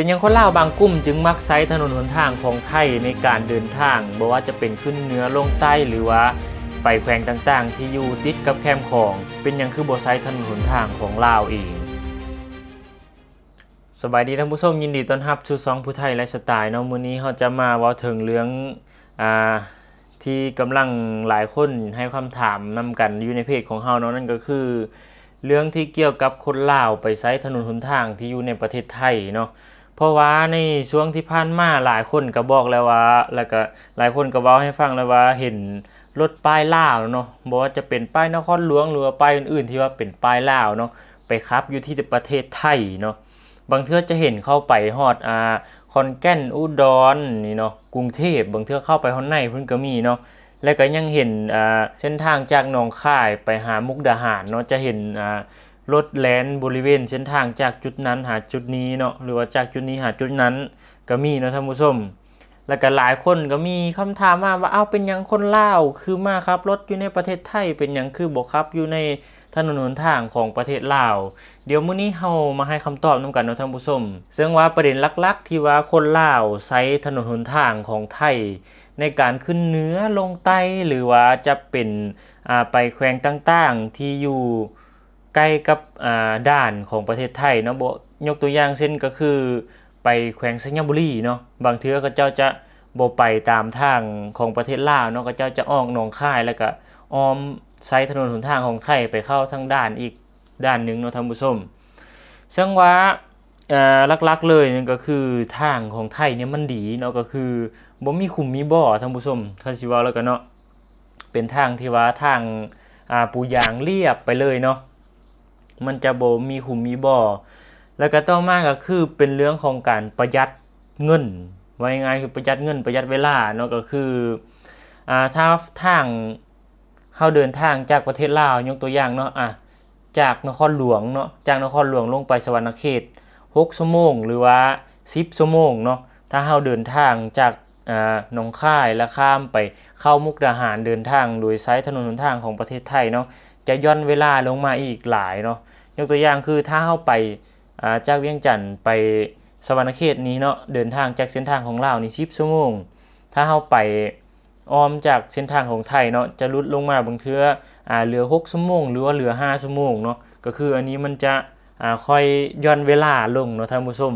เป็นยังคนลาวบางกลุ่มจึงมักใช้ถนนหนทางของไทยในการเดินทางบ่ว่าจะเป็นขึ้นเหนือลงใต้หรือว่าไปแขวงต่างๆ ที่อยู่ติดกับแคมป์ของ เป็นยังคือบ่ใช้ถนนหนทางของลาวเองสบายดีท่านผู้ชมยินดีต้อนรับสู่ซองผู้ไทยไลฟ์สไตล์เนาะมื้อนี้เราจะมาเว้าถึงเรื่องอ่าที่กำลังหลายคนให้ควาถามนำกันอยู่ในเพจของเฮาเนาะนั่นก็คือ เรื่องที่เกี่ยวกับคนลาวไปใช้ถนนหนทางที่อยู่ในประเทศไทยเนาะ เพราะว่าในช่วงที่ผ่านมาหลายคนก็บอกแล้วว่า แล้วก็หลายคนก็เว้าให้ฟังแล้วว่าเห็นรถป้ายลาวเนาะบ่ว่าจะเป็นป้ายนครหลวงหรือว่าป้ายอื่นๆที่ว่าเป็นป้ายลาวเนาะไปขับอยู่ที่ประเทศไทยเนาะบางเทื่อจะเห็นเข้าไปฮอดอ่าคอนแก่นอุดรนี่เนาะกรุงเทพบางเทื่อเข้าไปฮอดในเพิ่นก็มีเนาะแล้วก็ยังเห็นอ่าเส้นทางจากหนองคายไปหามุกดาหารเนาะจะเห็นอ่า รถแล่นบริเวณเส้นทางจากจุดนั้นหาจุดนี้เนาะหรือว่าจากจุดนี้หาจุดนั้นก็มีนะท่านผู้ชมแล้วก็หลายคนก็มีคำถามมาว่าเอ้าเป็นยังคนลาวคือมาครับรถอยู่ในประเทศไทยเป็นยังคือบ่ครับอยู่ในถนนหนทางของประเทศลาว เดี๋ยวมื้อนี้เฮามาให้คำตอบนํกันเนาะท่านผู้ชมซึ่งว่าประเด็นหลักๆ ที่ว่าคนลาวใช้ถนนหนทางของไทย ในการขึ้นเหนือลงใต้หรือว่าจะเป็นอ่าไปแขวงต่างๆ ที่อยู่ ใกล้กับด่านของประเทศไทยเนาะบยกตัวอย่างเช่นก็คือ ไปแขวงสัญญบุรีเนาะบางเทื่อก็เจ้าจะบไปตามทางของประเทศลาวเนาะก็เจ้าจะอ้อกหนองคายแล้วก็อ้อมใช้ถนนหนทางของไทยไปเข้าทางด้านอีกด้านหนึ่งเนาะท่านผู้ชมซึ่งว่าลักๆเลยนั่นก็คือทางของไทยเนี่ยมันดีเนาะก็คือบ่มีขุมมีบ่อท่านผู้ชมถ้าสิวาแล้วก็เนาะเป็นทางที่ว่าทางปูยางเรียบไปเลยเนาะ มันจะบ่มีขุมมีบ่อแล้วก็ต่อมาก็คือเป็นเรื่องของการประหยัดเงินว่าง่ายๆคือประหยัดเงินประหยัดเวลาเนาะก็คืออ่าถ้าทางเฮาเดินทางจากประเทศลาวยกตัวอย่างเนาะอะจากนครหลวงเนาะจากนครหลวงลงไปสวรรณเขต6ชั่วโมง หรือว่า 10ชั่วโมงเนาะถ้าเฮาเดินทางจากอ่าหนองคายแล้วข้ามไปเข้ามุกดาหารเดินทางโดยใช้ถนนหนทางของประเทศไทยเนาะจะย่อนเวลาลงมาอีกหลายเนาะ ยกตัวอย่างคือถ้าเฮาไปาจากเวียงจันทร์ไปสวรรณเขตนี้เนาะเดินทางจากเส้นทางของลาวนี่10ชั่วโมง ถ้าเฮาไปอ้อมจากเส้นทางของไทยเนาะจะลดลงมาบางเทืออ่าเหลือ6ชั่วโมงหรือว่าเหลือ5ชั่วโมงเนาะก็คืออันนี้มันจะอ่าค่อยย่อนเวลาลงเนาะท่านผู้ชม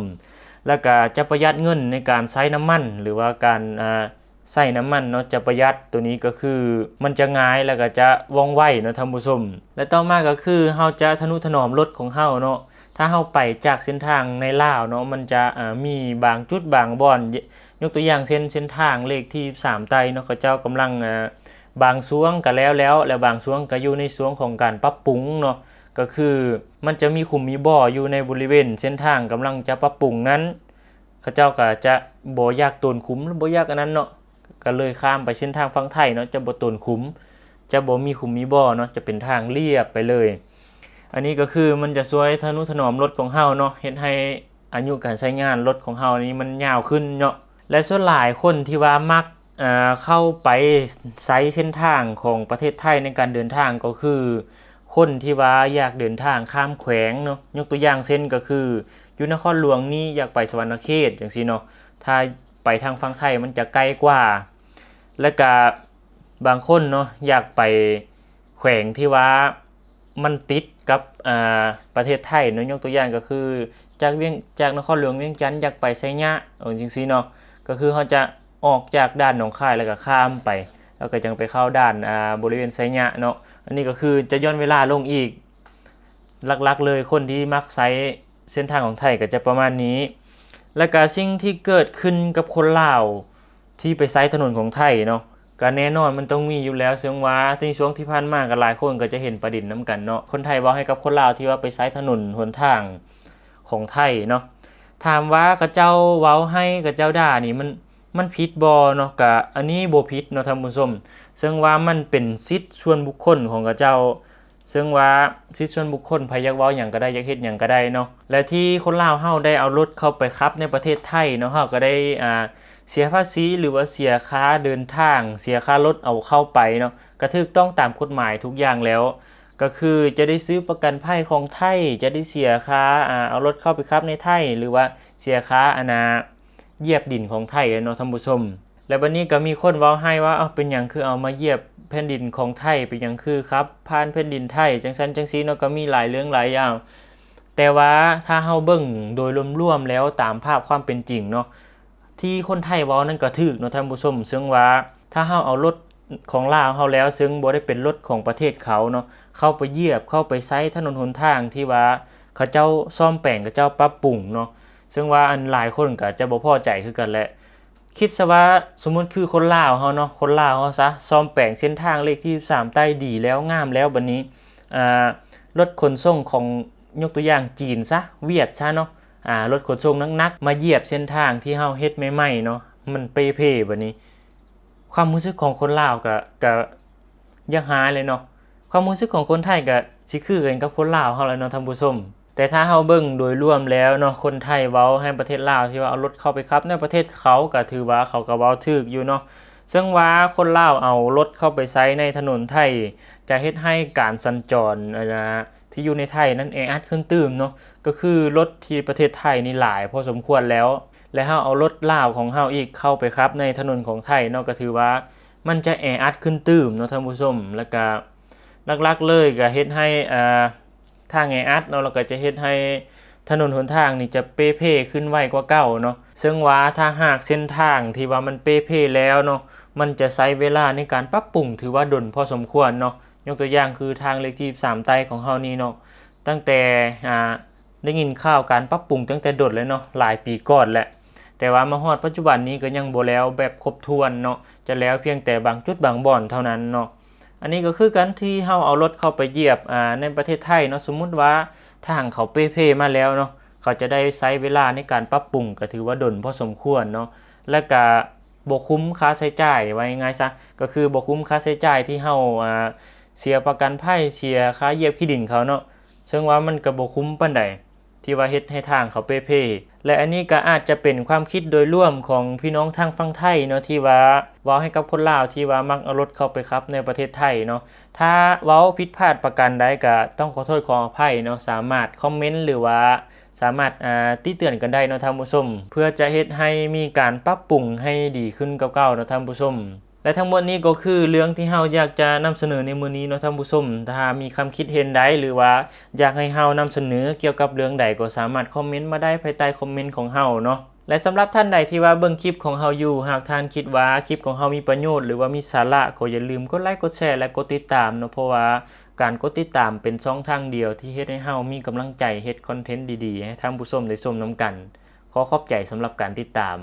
แล้วก็จะประหยัดเงินในการใช้น้ำมัน หรือว่าการอ่า ใส่น้ำมันเนาะจะประหยัดตัวนี้ก็คือ มันจะง่ายแล้วก็จะว่องไวเนาะท่านผู้ชมและต่อมาก็คือเฮาจะทนุถนอมรถของเฮาเนาะถ้าเฮาไปจากเส้นทางในลาวเนาะมันจะอ่ามีบางจุดบางบ่อนยกตัวอย่างเส้นเส้นทางเลขที่3ไตเนาะเขาเจ้ากำลังอ่าบางช่วงก็แล้วแล้วแล้วบางช่วงก็อยู่ในช่วงของการปรับปรุงเนาะก็คือมันจะมีขุมมีบ่ออยู่ในบริเวณ เส้นทางกำลังจะปรับปรุงนั้นเขาเจ้าก็จะบ่อยากตนขุมหรือบ่อยากอันนั้นเนาะ ก็เลยข้ามไปเส้นทางฝั่งไทยเนาะจะบ่ตนขุมจะบ่มีขุมมีบ่อเนาะจะเป็นทางเรียบไปเลย อันนี้ก็คือมันจะช่วยทนุถนอมรถของเฮาเนาะเฮ็ดให้อายุการใช้งานรถของเฮานี้มันยาวขึ้นเนาะและส่วนหลายคนที่ว่ามักอ่าเข้าไปไซต์เส้นทางของประเทศไทยในการเดินทางก็คือ คนที่ว่าอยากเดินทางข้ามแขวงเนาะยกตัวอย่างเช่นก็คืออยู่นครหลวงนี่อยากไปสวรรณเขตจังซี่เนาะถ้าไปทางฝั่งไทยมันจะไกลกว่า และก็บางคนเนาะอยากไปแขวงที่ว่ามันติดกับอ่าประเทศไทยเนาะยกตัวอย่างก็คือจากเวียงจากนครหลวงเวียงจันทน์อยากไปไสยะเอาจริงๆเนาะก็คือเขาจะออกจากด่านหนองคายแล้วก็ข้ามไป แล้วก็จังไปเข้าด่านอ่าบริเวณไสยะเนาะอันนี้ก็คือจะย่อนเวลาลงอีกหลักๆ เลยคนที่มักใช้เส้นทางของไทยก็จะประมาณนี้ และก็สิ่งที่เกิดขึ้นกับคนลาว ที่ไปไซต์ถนนของไทยเนาะก็แน่นอนมันต้องมีอยู่แล้วซึ่งว่าในช่วงที่ผ่านมาก็หลายคนก็จะเห็นประเด็นน้กันเนาะคนไทยเว่าให้กับคนลาวที่ว่าไปไซต์ถนนหนทางของไทยเนาะถามว่ากระเจ้าเว้าให้กระเจ้าด่านี่มันมันผิดบ่เนาะก็อันนี้บ่ผิดเนาะท่านผู้ชมซึ่งว่ามันเป็นสิทธิ์ส่วนบุคคลของกระเจ้า ซึ่งว่าสิทธิส่วนบุคคลไผอยากเว้าหยังก็ได้ยากเฮ็ดหยังก็ได้เนาะและที่คนลาวเฮาได้เอารถเข้าไปขับในประเทศไทยเนาะเฮาก็ได้อ่า เสียภาษีหรือว่าเสียค่าเดินทาง เสียค่ารถเอาเข้าไปเนาะก็ถูกต้องตามกฎหมายทุกอย่างแล้ว ก็คือจะได้ซื้อประกันภัยของไทย จะได้เสียค่าเอารถเข้าไปขับในไทย หรือว่าเสียค่าอานาเหยียบดินของไทยเนาะท่านผู้ชม แล้ววันนี้ก็มีคนว้าให้ว่าเอาเป็นหยังคือเอามาเหยียบแผ่นดินของไทยเป็นหยังคือครับผ่านแผ่นดินไทยจังซั่นจังซีเนาะก็มีหลายเรื่องหลายอย่างแต่ว่าถ้าเฮาเบิ่งโดยรวมๆแล้วตามภาพความเป็นจริงเนาะ ที่คนไทยเว้านั่นก็ถูกเนาะท่านผู้ชมซึ่งว่าถ้าเฮาเอารถของลาวเฮาแล้ว ซึ่งบ่ได้เป็นรถของประเทศเขาเนาะเข้าไปเหยียบเข้าไปไซถนนหนทางที่ว่าเขาเจ้าซ่อมแปลงเขาเจ้าปรับปรุงเนาะซึ่งว่าอันหลายคนก็จะบ่พอใจคือกันแหละคิดซะว่าสมมุติคือคนลาวเฮาเนาะคนลาวเฮาซะซ่อมแปลงเส้นทางเลขที่3ใต้ดีแล้วงามแล้วบัดนี้อ่ารถขนส่งของยกตัวอย่างจีนซะเวียดซะเนาะ อ่ารถขนส่งนักๆมาเหยียบเส้นทางที่เฮาเฮ็ดใหม่ๆเนาะมันเปเพ่บัดนี้ ความรู้สึกของคนลาวก็ก็ยังหาเลยเนาะความรู้สึกของคนไทยก็สิคือกันกับคนลาวเฮาแล้วเนาะท่านผู้ชมแต่ถ้าเฮาเบิ่งโดยรวมแล้วเนาะคนไทยเว้าให้ประเทศลาวที่ว่าเอารถเข้าไปขับในประเทศเขาก็ถือว่าเขาก็เว้าถูกอยู่เนาะซึ่งว่าคนลาวเอารถเข้าไปใช้ในถนนไทย จะเฮ็ดให้การสัญจรอ่านะ ที่อยู่ในไทยนั้นแออัดขึ้นตื่มเนาะก็คือรถที่ประเทศไทยนี่หลายพอสมควรแล้ว และเฮาเอารถลาวของเฮาอีกเข้าไปครับ ในถนนของไทยเนาะก็ถือว่ามันจะแออัดขึ้นตื่มเนาะท่านผู้ชมแล้วก็ลักๆเลยก็เฮ็ดให้อ่าทางแออัดเนาะเราก็จะเฮ็ดให้ถนนหนทางนี่จะเปเพ่ขึ้นไวกว่าเก่าเนาะซึ่งว่าถ้าหากเส้นทางที่ว่ามันเปเพ่แล้วเนาะมันจะใช้เวลาในการปรับปรุงถือว่าดนพอสมควรเนาะ ยกตัวอย่างคือทางเลขที่3ไตของเฮานี่เนาะตั้งแต่อ่าได้ยินข่าวการปรับปรุงตั้งแต่ดนเลยเนาะหลายปีก่อนแหละแต่ว่ามาฮอดปัจจุบันนี้ก็ยังบ่แล้วแบบครบถ้วนเนาะจะแล้วเพียงแต่บางจุดบางบ่อนเท่านั้นเนาะอันนี้ก็คือการที่เฮาเอารถเข้าไปเหยียบอ่าในประเทศไทยเนาะสมมุติว่าทางเขาเป้เมาแล้วเนาะเขาจะได้ใช้เวลาในการปรับปรุงก็ถือว่าดนพอสมควรเนาะและก็บ่คุ้มค่าใช้จ่ายไว้ง่ายซะก็คือบ่คุ้มค่าใช้จ่ายที่เฮาอ่า เสียประกันภัยเสียค่าเยียบขี้ดินเขาเนาะซึ่งว่ามันก็บ่คุ้มปานใดที่ว่าเฮ็ดให้ทางเขาเป้เพ่และอันนี้ก็อาจจะเป็นความคิดโดยร่วมของพี่น้องทางฝั่งไทยเนาะที่ว่าเว้าให้กับคนลาวที่ว่ามักเอารถเข้าไปขับในประเทศไทยเนาะถ้าเว้าผิดพลาดประการใดก็ต้องขอโทษขออภัยเนาะสามารถคอมเมนต์หรือว่าสามารถอ่าติเตือนกันได้เนาะท่านผู้ชมเพื่อจะเฮ็ดให้มีการปรับปรุงให้ดีขึ้นกว่าเก่าเนาะท่านผู้ชม และทั้งหมดนี้ก็คือเรื่องที่เฮาอยากจะนำเสนอในมื้อนี้เนาะท่านผู้ชมถ้ามีความคิดเห็นใดหรือว่าอยากให้เฮานำเสนอเกี่ยวกับเรื่องใดก็สามารถคอมเมนต์มาได้ภายใต้คอมเมนต์ของเฮาเนาะและสำหรับท่านใดที่ว่าเบิ่งคลิปของเฮาอยู่ หากท่านคิดว่าคลิปของเฮามีประโยชน์หรือว่ามีสาระก็อย่าลืมกดไลค์กดแชร์และกดติดตามเนาะเพราะว่าการกดติดตามเป็นช่องทางเดียวที่เฮ็ดให้เฮามีกำลังใจเฮ็ดคอนเทนต์ดีๆให้ท่านผู้ชมได้ชมนํกัน ขอขอบใจสำหรับการติดตาม